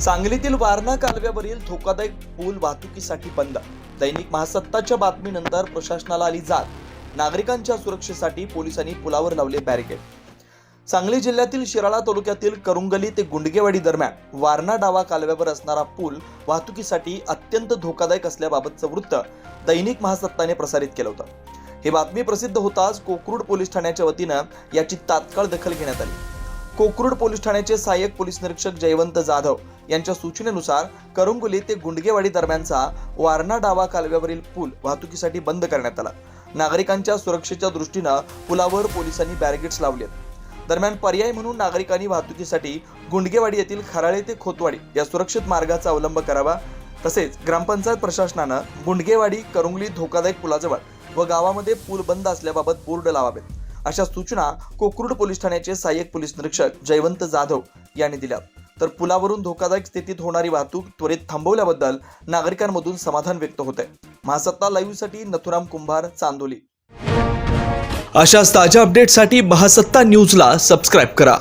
सांगलीतील वारणा कालव्यावरील धोकादायक पूल वाहतुकीसाठी बंद. दैनिक महासत्ताच्या बातमीनंतर प्रशासनाला आली जात नागरिकांच्या सुरक्षेसाठी पोलिसांनी पुलावर लावले बॅरिकेड. सांगली जिल्ह्यातील शिराळा तालुक्यातील करुंगली ते गुंडगेवाडी दरम्यान वारणा डावा कालव्यावर असणारा पूल वाहतुकीसाठी अत्यंत धोकादायक असल्याबाबतचं वृत्त दैनिक महासत्ताने प्रसारित केलं होतं. ही बातमी प्रसिद्ध होताच कोकरूड पोलीस ठाण्याच्या वतीनं याची तात्काळ दखल घेण्यात आली. कोकरूड पोलीस ठाण्याचे सहाय्यक पोलीस निरीक्षक जयवंत जाधव यांच्या सूचनेनुसार करुंगुली ते गुंडगेवाडी दरम्यानचा वारणा डावा कालव्यावरील पूल वाहतुकीसाठी बंद करण्यात आला. नागरिकांच्या सुरक्षेच्या दृष्टीनं पुलावर पोलिसांनी बॅरिगेट्स लावलेत दरम्यान पर्याय म्हणून नागरिकांनी वाहतुकीसाठी गुंडगेवाडी येथील खराळे ते खोतवाडी या सुरक्षित मार्गाचा अवलंब करावा. तसेच ग्रामपंचायत प्रशासनानं गुंडगेवाडी करुंगली धोकादायक पुलाजवळ व गावामध्ये पूल बंद असल्याबाबत बोर्ड लावावेत. अशा सूचना कोकरूड पोलीस ठाण्याचे सहाय्यक पोलीस निरीक्षक जयवंत जाधव यांनी दिल्या. तर पुलावरून धोकादायक स्थितीत होणारी वाहतूक त्वरित थांबवल्याबद्दल नागरिकांमधून समाधान व्यक्त होत आहे महासत्ता लाईव्हसाठी नथुराम कुंभार चांदोली. अशाच ताज्या अपडेटसाठी महासत्ता न्यूजला सबस्क्राईब करा.